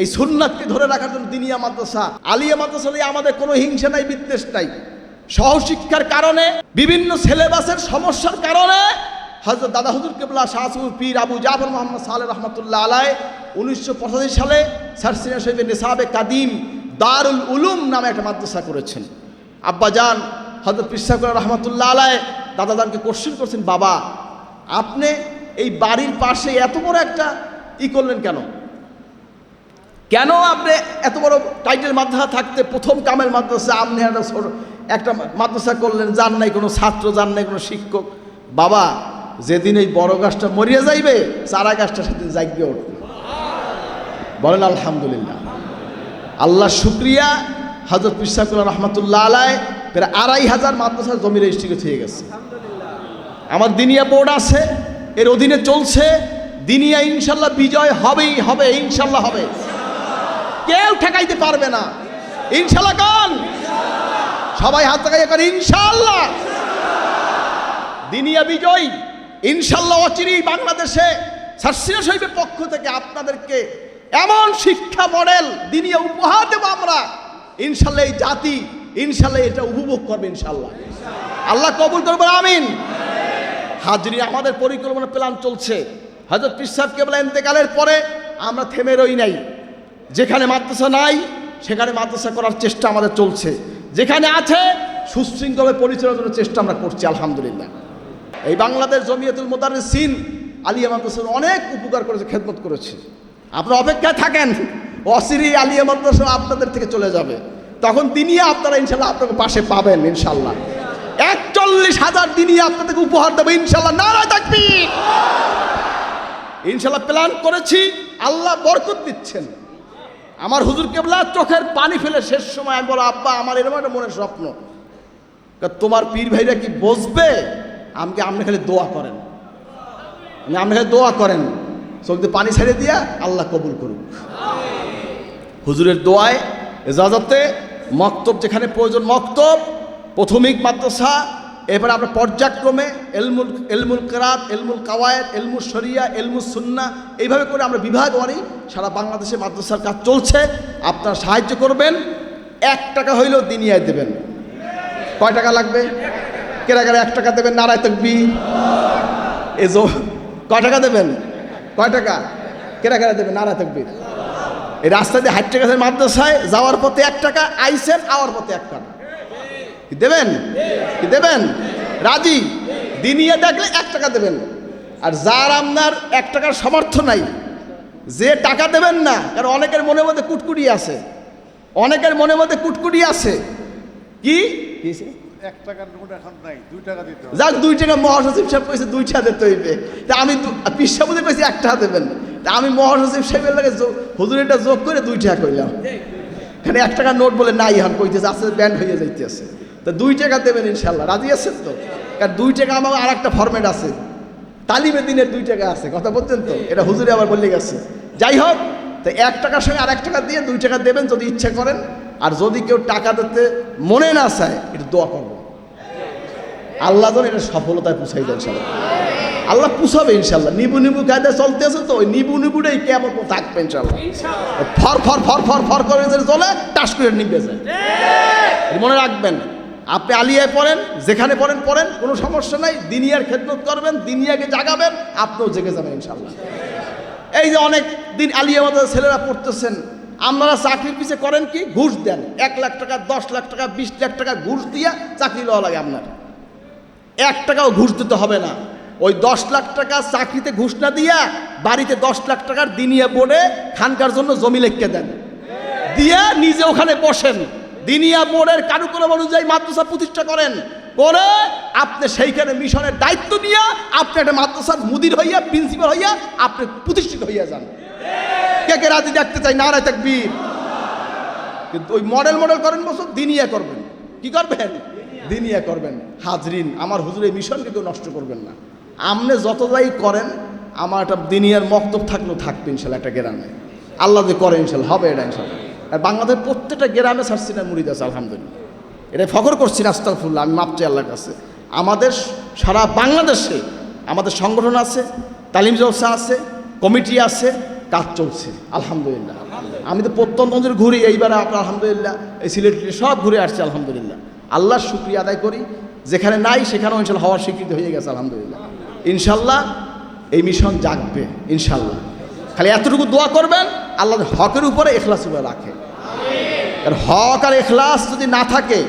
এই সুন্নাতকে ধরে রাখার জন্য দিনিয়া মাদ্রাসা, আলিয়া মাদ্রাসা নিয়ে আমাদের কোনো হিংসা নাই, বিদ্বেষ নাই। সহশিক্ষার কারণে, বিভিন্ন সিলেবাসের সমস্যার কারণে হজরত দাদা হুজুর কেবলা শাহসুর পীর আবু জাফর মোহাম্মদ সালে রহমতুল্লাহ আলাই উনিশশো সালে সারসিনা শহীদের নিসাবে কাদিম দারুল উলুম নামে একটা মাদ্রাসা করেছেন। আব্বাজান হজরত পিসাকুর রহমতুল্লাহ আলাই দাদাদানকে কোশ্চেন করছেন, বাবা, আপনি এই বাড়ির পাশে এত বড় একটা ই করলেন কেন? কেন আপনি এত বড় টাইটেল মাদ্রাসা থাকতে প্রথম কামেল মাদ্রাসা আপনি একটা একটা মাদ্রাসা করলেন যান নাই কোনো ছাত্র যান নাই কোনো শিক্ষক। বাবা যেদিন এই বড় গাছটা মরিয়া যাইবে চারা গাছটা সেদিন জাগবে উঠবে। বলেন আলহামদুলিল্লাহ। আল্লাহ শুক্রিয়া হজরত পিসাকুল্লাহ রহমতুল্লাহ আলাই প্রায় আড়াই হাজার মাদ্রাসার জমি রেজিস্ট্রিকে হয়ে গেছে। আমার দিনিয়া বোর্ড আছে এর অধীনে চলছে দিনিয়া ইনশাল্লাহ বিজয় হবেই হবে ইনশাল্লাহ হবে। কেউ ঠেকাইতে পারবে না। ইনশাল্লাহ কন। সবাই হাত লাগাই করে ইনশাল্লাহ দিনিয়া বিজয় ইনশাল্লাহ অচিরেই বাংলাদেশে সার্সিনা শহীদের পক্ষ থেকে আপনাদেরকে এমন শিক্ষা মডেল দিনিয়া উপহার দেবো আমরা। ইনশাল্লাহ এই জাতি ইনশাল্লাহ এটা উপভোগ করবে ইনশাল্লাহ আল্লাহ কবুল করবে আমিন। হাজরি, আমাদের পরিকল্পনা, প্ল্যান চলছে। হজরত পিসাব কেবল এতেকালের পরে আমরা থেমে রই নাই। যেখানে মাদ্রাসা নাই, সেখানে মাদ্রাসা করার চেষ্টা আমাদের চলছে। যেখানে আছে, সুশৃঙ্খলে পরিচালনার চেষ্টা আমরা করছি, আলহামদুলিল্লাহ। এই বাংলাদেশ জমিয়তুল মোদারের সিন আলিয়া মাদ্রাসার অনেক উপকার করেছে, খেদমত করেছে। আপনারা অপেক্ষায় থাকেন, অসিরি আলিয়া মাদ্রাসা আপনাদের থেকে চলে যাবে। তখন তিনি আপনারা ইনশাল্লাহ আপনাকে পাশে পাবেন, ইনশাল্লাহ। একচল্লিশ হাজার দিনই আপনাদেরকে উপহার দেবো, ইনশাল্লাহ। নারায় থাকবি ইনশাল্লাহ প্ল্যান করেছি, আল্লাহ বরকত দিচ্ছেন। আমার হুজুর কেবলা চোখের পানি ফেলে শেষ সময় বলো আব্বা, আমার এরকম একটা মনের স্বপ্ন। তোমার পীর ভাইরা কি বসবে? আমাকে আপনি খালি দোয়া করেন? আপনি খালি দোয়া করেন। চোখ দিয়ে পানি ছেড়ে দিয়া আল্লাহ কবুল করুক। হুজুরের দোয়ায় এজাজতে মক্তব যেখানে প্রয়োজন মক্তব, প্রথমিক মাদ্রাসা এরপরে আমরা পর্যায়ক্রমে এলমুল এলমুল কেরাত, এলমুল কাওয়ায়েদ, এলমুল শরিয়া, এলমুল সুন্না, এইভাবে করে আমরা বিভাগ ওয়ারি সারা বাংলাদেশে মাদ্রাসার কাজ চলছে। আপনারা সাহায্য করবেন। এক টাকা হইলেও দিনিয়ায় দেবেন। কয় টাকা লাগবে? কেরা কেরা এক টাকা দেবেন, নারায় তকবি এ কয় টাকা দেবেন? কয় টাকা? কেরা কেরা দেবেন, নারায় তকবির। এই রাস্তা দিয়ে হাঁটতে গেছে মাদ্রাসায়, যাওয়ার পথে এক টাকা, আইসেন, আওয়ার পথে এক টাকা। দেবেন? কি দেবেন? রাজি? দিনিয়ে দেখলে এক টাকা দেবেন। আর যার আপনার এক টাকার সামর্থ্য নাই যে টাকা দেবেন না কারণ অনেকের মনের মধ্যে কুটকুটি আছে। অনেকের মনের মধ্যে কুটকুটি আছে। কি? টাকা যাক দুই টাকা মহাসচিব সাহেব কইছে দুই টাকা হইবে। তা আমি পিসাবুদের কইছি এক টাকা দেবেন। তা আমি মহাসচিব সাহেবের লাগে হুজুরেরটা যোগ করে দুই টাকা কইলাম। এখানে এক টাকার নোট বলে নাই এখন কইতেছে আছে ব্যান্ড হয়ে যাইতেছে। তা দুই টাকা দেবেন ইনশাল্লাহ রাজি আছেন তো? কারণ দুই টাকা আমার আর একটা ফরম্যাট আছে। তালিমে দিনের দুই টাকা আছে কথা বলছেন তো? এটা হুজুরে আবার বলে গেছে। যাই হোক তো এক টাকার সঙ্গে আর এক টাকা দিয়ে দুই টাকা দেবেন যদি ইচ্ছা করেন। আর যদি কেউ টাকা দিতে মনে না চায় এটা দোয়া করব আল্লাহ যেন এটা সফলতায় পুষাই দেন সবাই। আল্লাহ পুষাবে ইনশাল্লাহ নিবু নিবু কায়দায় চলতে আছে তো ওই নিবু নিবুটাই কেমন থাকবে ইনশাল্লাহ ফর ফর ফর ফর ফর করে চলে টাস করে নিবে যায় মনে রাখবেন। আপনি আলিয়ায় পড়েন, যেখানে পড়েন পড়েন, কোনো সমস্যা নাই, দিনিয়ার খেদমত করবেন, দিনিয়াকে জাগাবেন, আপনিও জেগে যাবেন ইনশাল্লাহ এই যে অনেক দিন আলিয়া আমাদের ছেলেরা পড়তেছেন, আপনারা চাকরির পিছে করেন কি? ঘুষ দেন। এক লাখ টাকা, দশ লাখ টাকা, বিশ লাখ টাকা ঘুষ দিয়া চাকরি লওয়া লাগে আপনার। এক টাকাও ঘুষ দিতে হবে না। ওই দশ লাখ টাকা চাকরিতে ঘুষ না দিয়া বাড়িতে দশ লাখ টাকার দিনিয়া বোর্ডে খানকার জন্য জমি লেখকে দেন। দিয়ে নিজে ওখানে বসেন। দিনিয়া বোর্ডের কারুকলম অনুযায়ী মাদ্রাসা প্রতিষ্ঠা করেন। করে আপনি সেইখানে মিশনের দায়িত্ব নিয়ে আপনি একটা মাদ্রাসার মুদির হইয়া, প্রিন্সিপাল হইয়া আপনি প্রতিষ্ঠিত হইয়া যান। কে কে রাজি দেখতে চাই নারায় তাকবীর। কিন্তু ওই মডেল মডেল করেন বছর দিনিয়া করবেন। কি করবেন? দিনিয়া করবেন। হাজরিন, আমার হুজুর এই মিশনকে কেউ নষ্ট করবেন না। আপনি যত যাই করেন, আমার একটা দিনিয়ার মক্তব থাকলেও থাকবে ইনশাল্লাহ, একটা গ্রামে। আল্লাহ যে করে ইনশাল্লাহ, হবে এটা ইনশাল্লাহ। আর বাংলাদেশের প্রত্যেকটা গ্রামে সার্সিনা মুড়িদ আছে আলহামদুলিল্লাহ। এটা ফখর করছি রাস্তাফুল্লাহ আমি মাপছি আল্লাহর কাছে। আমাদের সারা বাংলাদেশে আমাদের সংগঠন আছে, তালিম জলসা আছে, কমিটি আছে, কাজ চলছে, আলহামদুলিল্লাহ। আমি তো প্রত্যন্ত অঞ্চল ঘুরি, এইবারে আপনার আলহামদুলিল্লাহ, এই সিলেট সব ঘুরে আসছে, আলহামদুলিল্লাহ। আল্লাহর শুক্রিয়া আদায় করি, যেখানে নাই সেখানে ইনশাল্লাহ হওয়ার স্বীকৃতি হয়ে গেছে, আলহামদুলিল্লাহ। ইনশাল্লাহ এই মিশন জাগবে, ইনশাল্লাহ। খালি এতটুকু দোয়া করবেন আল্লাহ হকের উপরে এখলাস উপরে রাখে। হক আর এখলাস যদি না থাকে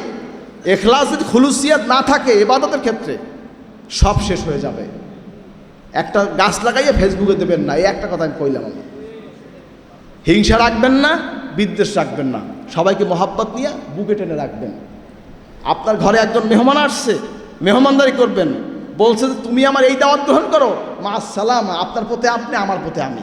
এখলাস যদি খুলুসিয়াত না থাকে এবাদতের ক্ষেত্রে, সব শেষ হয়ে যাবে। একটা গাছ লাগাইয়ে ফেসবুকে দেবেন না, এই একটা কথা আমি কইলাম আমি। হিংসা রাখবেন না, বিদ্বেষ রাখবেন না। সবাইকে মহাব্বত নিয়ে বুকে টেনে রাখবেন। আপনার ঘরে একজন মেহমান আসছে, মেহমানদারি করবেন। বলছে যে, তুমি আমার এই দাওয়াত গ্রহণ করো। মা সালাম, আপনার পথে আপনি, আমার পথে আমি।